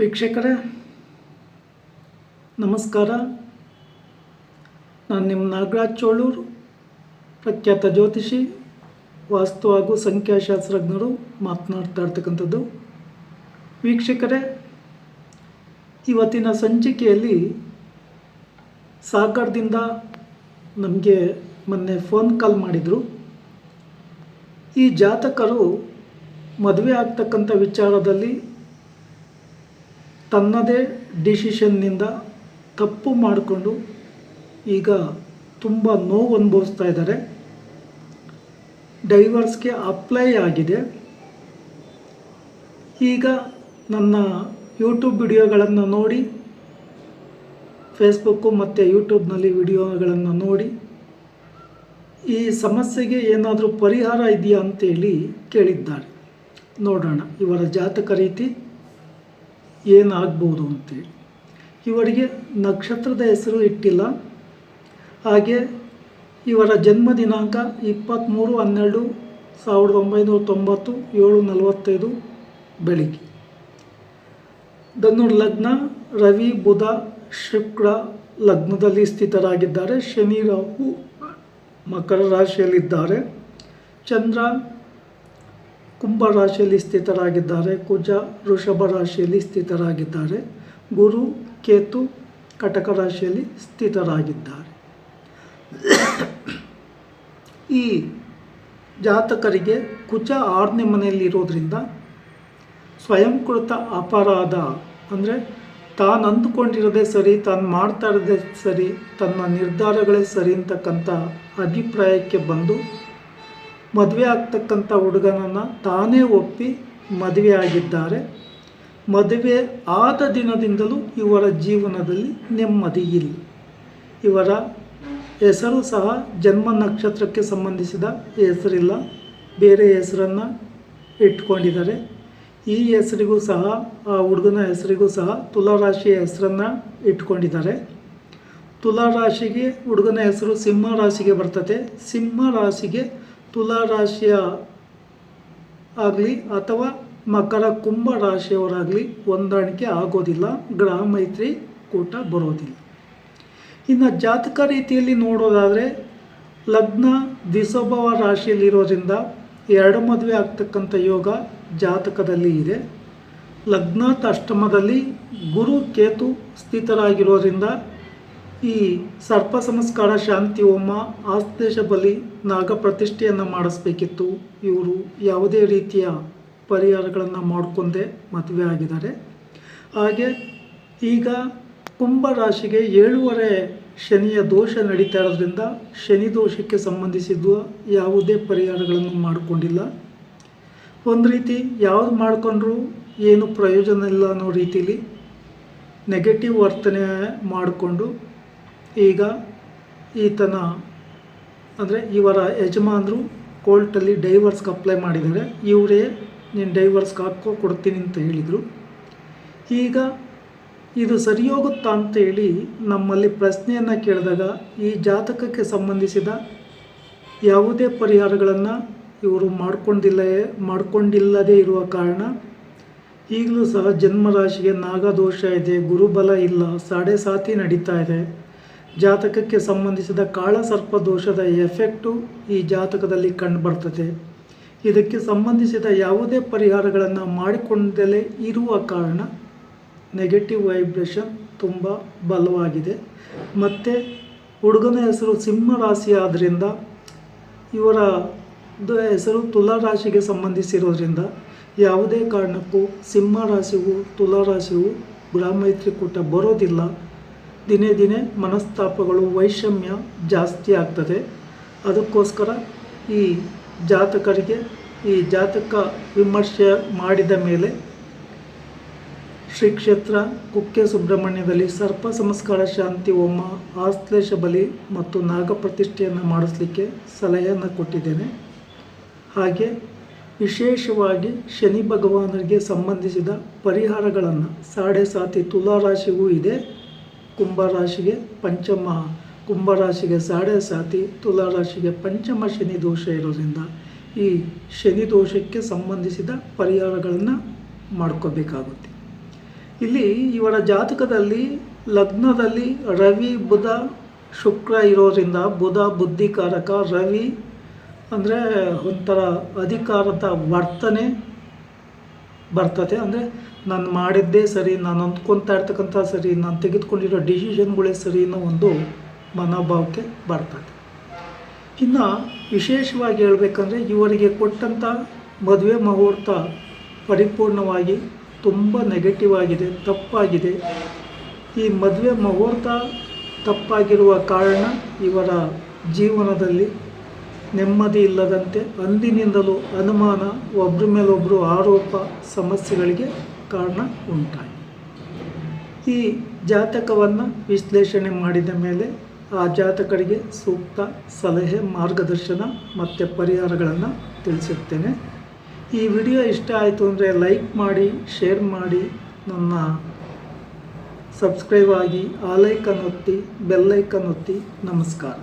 ವೀಕ್ಷಕರೇ, ನಮಸ್ಕಾರ. ನಾನು ನಿಮ್ಮ ನಾಗರಾಜ್ ಚೋಳೂರು, ಪ್ರಖ್ಯಾತ ಜ್ಯೋತಿಷಿ, ವಾಸ್ತು ಹಾಗೂ ಸಂಖ್ಯಾಶಾಸ್ತ್ರಜ್ಞರು ಮಾತನಾಡ್ತಾ ಇರ್ತಕ್ಕಂಥದ್ದು. ವೀಕ್ಷಕರೇ, ಇವತ್ತಿನ ಸಂಚಿಕೆಯಲ್ಲಿ ಸಾಗರದಿಂದ ನಮಗೆ ಮೊನ್ನೆ ಫೋನ್ ಕಾಲ್ ಮಾಡಿದರು. ಈ ಜಾತಕರು ಮದುವೆ ಆಗ್ತಕ್ಕಂಥ ವಿಚಾರದಲ್ಲಿ ತನ್ನದೇ ಡಿಸಿಷನ್ನಿಂದ ತಪ್ಪು ಮಾಡಿಕೊಂಡು ಈಗ ತುಂಬ ನೋವು ಅನುಭವಿಸ್ತಾ ಇದ್ದಾರೆ. ಡೈವರ್ಸ್ಗೆ ಅಪ್ಲೈ ಆಗಿದೆ. ಈಗ ನನ್ನ ಯೂಟ್ಯೂಬ್ ವಿಡಿಯೋಗಳನ್ನು ನೋಡಿ, ಫೇಸ್ಬುಕ್ಕು ಮತ್ತು ಯೂಟ್ಯೂಬ್ನಲ್ಲಿ ವಿಡಿಯೋಗಳನ್ನು ನೋಡಿ, ಈ ಸಮಸ್ಯೆಗೆ ಏನಾದರೂ ಪರಿಹಾರ ಇದೆಯಾ ಅಂತೇಳಿ ಕೇಳಿದ್ದಾರೆ. ನೋಡೋಣ ಇವರ ಜಾತಕ ರೀತಿ. ಏನಾಗ್ಬೋದು ಅಂತೇಳಿ ಇವರಿಗೆ ನಕ್ಷತ್ರದ ಹೆಸರು ಇಟ್ಟಿಲ್ಲ. ಹಾಗೆ ಇವರ ಜನ್ಮ ದಿನಾಂಕ ಇಪ್ಪತ್ತ್ಮೂರು ಹನ್ನೆರಡು, ಸಾವಿರದ ಒಂಬೈನೂರ ತೊಂಬತ್ತು, ಏಳು, ನಲವತ್ತೈದು, ಬೆಳಿಗ್ಗೆ. ಧನುರ್ ಲಗ್ನ, ರವಿ, ಬುಧ, ಶುಕ್ರ ಲಗ್ನದಲ್ಲಿ ಸ್ಥಿತರಾಗಿದ್ದಾರೆ. ಶನಿ, ರಾಹು ಮಕರ ರಾಶಿಯಲ್ಲಿದ್ದಾರೆ. ಚಂದ್ರ ಕುಂಭ ರಾಶಿಯಲ್ಲಿ ಸ್ಥಿತರಾಗಿದ್ದಾರೆ, ಕುಜ ವೃಷಭ ರಾಶಿಯಲ್ಲಿ ಸ್ಥಿತರಾಗಿದ್ದಾರೆ, ಗುರು ಕೇತು ಕಟಕ ರಾಶಿಯಲ್ಲಿ ಸ್ಥಿತರಾಗಿದ್ದಾರೆ. ಈ ಜಾತಕರಿಗೆ ಕುಜ ಆರನೇ ಮನೆಯಲ್ಲಿ ಇರೋದ್ರಿಂದ ಸ್ವಯಂಕೃತ ಅಪರಾಧ ಅಂದರೆ ತಾನು ಅಂದುಕೊಂಡಿರೋದೇ ಸರಿ, ತಾನು ಮಾಡ್ತಾ ಇರೋದೇ ಸರಿ, ತನ್ನ ನಿರ್ಧಾರಗಳೇ ಸರಿ ಅಂತಕ್ಕಂಥ ಅಭಿಪ್ರಾಯಕ್ಕೆ ಬಂದು ಮದುವೆ ಆಗ್ತಕ್ಕಂಥ ಹುಡುಗನನ್ನು ತಾನೇ ಒಪ್ಪಿ ಮದುವೆ ಆಗಿದ್ದಾರೆ. ಮದುವೆ ಆದ ದಿನದಿಂದಲೂ ಇವರ ಜೀವನದಲ್ಲಿ ನೆಮ್ಮದಿ ಇಲ್ಲ. ಇವರ ಹೆಸರು ಸಹ ಜನ್ಮ ನಕ್ಷತ್ರಕ್ಕೆ ಸಂಬಂಧಿಸಿದ ಹೆಸರಿಲ್ಲ. ಬೇರೆ ಹೆಸರನ್ನು ಇಟ್ಕೊಂಡಿದ್ದಾರೆ. ಈ ಹೆಸರಿಗೂ ಸಹ, ಆ ಹುಡುಗನ ಹೆಸರಿಗೂ ಸಹ ತುಲಾರಾಶಿಯ ಹೆಸರನ್ನು ಇಟ್ಕೊಂಡಿದ್ದಾರೆ. ತುಲಾರಾಶಿಗೆ ಹುಡುಗನ ಹೆಸರು ಸಿಂಹ ರಾಶಿಗೆ ಬರ್ತದೆ. ಸಿಂಹ ರಾಶಿಗೆ ತುಲಾರಾಶಿಯ ಆಗಲಿ ಅಥವಾ ಮಕರ ಕುಂಭ ರಾಶಿಯವರಾಗಲಿ ಹೊಂದಾಣಿಕೆ ಆಗೋದಿಲ್ಲ. ಗ್ರಹ ಮೈತ್ರಿ ಕೂಟ ಬರೋದಿಲ್ಲ. ಇನ್ನು ಜಾತಕ ರೀತಿಯಲ್ಲಿ ನೋಡೋದಾದರೆ ಲಗ್ನ ದಿಸೋಭವ ರಾಶಿಯಲ್ಲಿರೋದ್ರಿಂದ ಎರಡು ಮದುವೆ ಆಗ್ತಕ್ಕಂಥ ಯೋಗ ಜಾತಕದಲ್ಲಿ ಇದೆ. ಲಗ್ನಾಥ ಅಷ್ಟಮದಲ್ಲಿ ಗುರು ಕೇತು ಸ್ಥಿತರಾಗಿರೋದ್ರಿಂದ ಈ ಸರ್ಪ ಸಂಸ್ಕಾರ ಶಾಂತಿ ಹೋಮ ಆಸ್ತೇಶ ಬಲಿ ನಾಗ ಪ್ರತಿಷ್ಠೆಯನ್ನು ಮಾಡಿಸ್ಬೇಕಿತ್ತು. ಇವರು ಯಾವುದೇ ರೀತಿಯ ಪರಿಹಾರಗಳನ್ನು ಮಾಡಿಕೊಂಡೇ ಮದುವೆ ಆಗಿದ್ದಾರೆ. ಹಾಗೆ ಈಗ ಕುಂಭ ರಾಶಿಗೆ ಏಳುವರೆ ಶನಿಯ ದೋಷ ನಡೀತಾ ಇರೋದ್ರಿಂದ ಶನಿ ದೋಷಕ್ಕೆ ಸಂಬಂಧಿಸಿದ ಯಾವುದೇ ಪರಿಹಾರಗಳನ್ನು ಮಾಡಿಕೊಂಡಿಲ್ಲ. ಒಂದು ರೀತಿ ಯಾವುದು ಮಾಡಿಕೊಂಡ್ರೂ ಏನು ಪ್ರಯೋಜನ ಇಲ್ಲ ಅನ್ನೋ ರೀತಿಲಿ ನೆಗೆಟಿವ್ ವರ್ತನೆ ಮಾಡಿಕೊಂಡು ಈಗ ಈತನ, ಅಂದರೆ ಇವರ ಯಜಮಾನರು ಕೋರ್ಟಲ್ಲಿ ಡೈವರ್ಸ್ಗೆ ಅಪ್ಲೈ ಮಾಡಿದ್ದಾರೆ. ಇವರೇ, ನೀನು ಡೈವರ್ಸ್ಗೆ ಹಾಕೋ, ಕೊಡ್ತೀನಿ ಅಂತ ಹೇಳಿದರು. ಈಗ ಇದು ಸರಿ ಹೋಗುತ್ತಾ ಅಂತೇಳಿ ನಮ್ಮಲ್ಲಿ ಪ್ರಶ್ನೆಯನ್ನು ಕೇಳಿದಾಗ ಈ ಜಾತಕಕ್ಕೆ ಸಂಬಂಧಿಸಿದ ಯಾವುದೇ ಪರಿಹಾರಗಳನ್ನು ಇವರು ಮಾಡ್ಕೊಂಡಿಲ್ಲ, ಮಾಡ್ಕೊಂಡಿಲ್ಲದೇ ಇರುವ ಕಾರಣ ಈಗಲೂ ಸಹ ಜನ್ಮರಾಶಿಗೆ ನಾಗದೋಷ ಇದೆ, ಗುರುಬಲ ಇಲ್ಲ, ಸಾಡೆ ಸಾತಿ ನಡೀತಾ ಇದೆ. ಜಾತಕಕ್ಕೆ ಸಂಬಂಧಿಸಿದ ಕಾಳಸರ್ಪ ದೋಷದ ಎಫೆಕ್ಟು ಈ ಜಾತಕದಲ್ಲಿ ಕಂಡುಬರ್ತದೆ. ಇದಕ್ಕೆ ಸಂಬಂಧಿಸಿದ ಯಾವುದೇ ಪರಿಹಾರಗಳನ್ನು ಮಾಡಿಕೊಂಡಲೇ ಇರುವ ಕಾರಣ ನೆಗೆಟಿವ್ ವೈಬ್ರೇಷನ್ ತುಂಬ ಬಲವಾಗಿದೆ. ಮತ್ತು ಹುಡುಗನ ಹೆಸರು ಸಿಂಹ ರಾಶಿ ಆದ್ದರಿಂದ ಇವರ ಹೆಸರು ತುಲಾ ರಾಶಿಗೆ ಸಂಬಂಧಿಸಿರೋದ್ರಿಂದ ಯಾವುದೇ ಕಾರಣಕ್ಕೂ ಸಿಂಹ ರಾಶಿಗೂ, ತುಲಾ ರಾಶಿಗೂ ಗೃಹಮೈತ್ರಿಕೂಟ ಬರೋದಿಲ್ಲ. ದಿನೇ ದಿನೇ ಮನಸ್ತಾಪಗಳು, ವೈಷಮ್ಯ ಜಾಸ್ತಿ ಆಗ್ತದೆ. ಅದಕ್ಕೋಸ್ಕರ ಈ ಜಾತಕರಿಗೆ, ಈ ಜಾತಕ ವಿಮರ್ಶೆ ಮಾಡಿದ ಮೇಲೆ ಶ್ರೀ ಕ್ಷೇತ್ರ ಕುಕ್ಕೆ ಸುಬ್ರಹ್ಮಣ್ಯದಲ್ಲಿ ಸರ್ಪ ಸಂಸ್ಕಾರ ಶಾಂತಿ ಹೋಮ, ಆಶ್ಲೇಷ ಬಲಿ ಮತ್ತು ನಾಗಪ್ರತಿಷ್ಠೆಯನ್ನು ಮಾಡಿಸ್ಲಿಕ್ಕೆ ಸಲಹೆಯನ್ನು ಕೊಟ್ಟಿದ್ದೇನೆ. ಹಾಗೆ ವಿಶೇಷವಾಗಿ ಶನಿ ಭಗವಾನರಿಗೆ ಸಂಬಂಧಿಸಿದ ಪರಿಹಾರಗಳನ್ನು, ಸಾಡೆ ಸಾತಿ ತುಲಾರಾಶಿಗೂ ಇದೆ. ಕುಂಭರಾಶಿಗೆ ಪಂಚಮ, ಕುಂಭರಾಶಿಗೆ ಸಾಡೆ ಸಾತಿ, ತುಲಾರಾಶಿಗೆ ಪಂಚಮ ಶನಿ ದೋಷ ಇರೋದ್ರಿಂದ ಈ ಶನಿ ದೋಷಕ್ಕೆ ಸಂಬಂಧಿಸಿದ ಪರಿಹಾರಗಳನ್ನು ಮಾಡ್ಕೋಬೇಕಾಗುತ್ತೆ. ಇಲ್ಲಿ ಇವರ ಜಾತಕದಲ್ಲಿ ಲಗ್ನದಲ್ಲಿ ರವಿ, ಬುಧ, ಶುಕ್ರ ಇರೋದ್ರಿಂದ ಬುಧ ಬುದ್ಧಿಕಾರಕ, ರವಿ ಅಂದರೆ ಒಂಥರ ಅಧಿಕಾರದ ವರ್ತನೆ. ಬರ್ತದೆ ಅಂದರೆ ನಾನು ಮಾಡಿದ್ದೇ ಸರಿ, ನಾನು ಅಂದ್ಕೊತಾ ಇರ್ತಕ್ಕಂಥ ಸರಿ, ನಾನು ತೆಗೆದುಕೊಂಡಿರೋ ಡಿಸಿಷನ್ಗಳೇ ಸರಿ ಅನ್ನೋ ಒಂದು ಮನೋಭಾವಕ್ಕೆ ಬರ್ತದೆ ಇನ್ನು ವಿಶೇಷವಾಗಿ ಹೇಳಬೇಕಂದ್ರೆ ಇವರಿಗೆ ಕೊಟ್ಟಂಥ ಮದುವೆ ಮುಹೂರ್ತ ಪರಿಪೂರ್ಣವಾಗಿ ತುಂಬ ನೆಗೆಟಿವ್ ಆಗಿದೆ, ತಪ್ಪಾಗಿದೆ. ಈ ಮದುವೆ ಮುಹೂರ್ತ ತಪ್ಪಾಗಿರುವ ಕಾರಣ ಇವರ ಜೀವನದಲ್ಲಿ ನೆಮ್ಮದಿ ಇಲ್ಲದಂತೆ ಅಂದಿನಿಂದಲೂ ಅನುಮಾನ ಒಬ್ಬರ ಮೇಲೊಬ್ಬರು ಆರೋಪ, ಸಮಸ್ಯೆಗಳಿಗೆ ಕಾರಣ ಉಂಟಾಯಿತು. ಈ ಜಾತಕವನ್ನು ವಿಶ್ಲೇಷಣೆ ಮಾಡಿದ ಮೇಲೆ ಆ ಜಾತಕರಿಗೆ ಸೂಕ್ತ ಸಲಹೆ, ಮಾರ್ಗದರ್ಶನ ಮತ್ತು ಪರಿಹಾರಗಳನ್ನು ತಿಳಿಸುತ್ತೇನೆ ಈ ವಿಡಿಯೋ ಇಷ್ಟ ಆಯಿತು ಅಂದರೆ ಲೈಕ್ ಮಾಡಿ, ಶೇರ್ ಮಾಡಿ, ನನ್ನ ಸಬ್ಸ್ಕ್ರೈಬ್ ಆಗಿ ಆಲೈಕನ್ ಒತ್ತಿ ಬೆಲ್ಲೈಕನ್ ಒತ್ತಿ, ನಮಸ್ಕಾರ.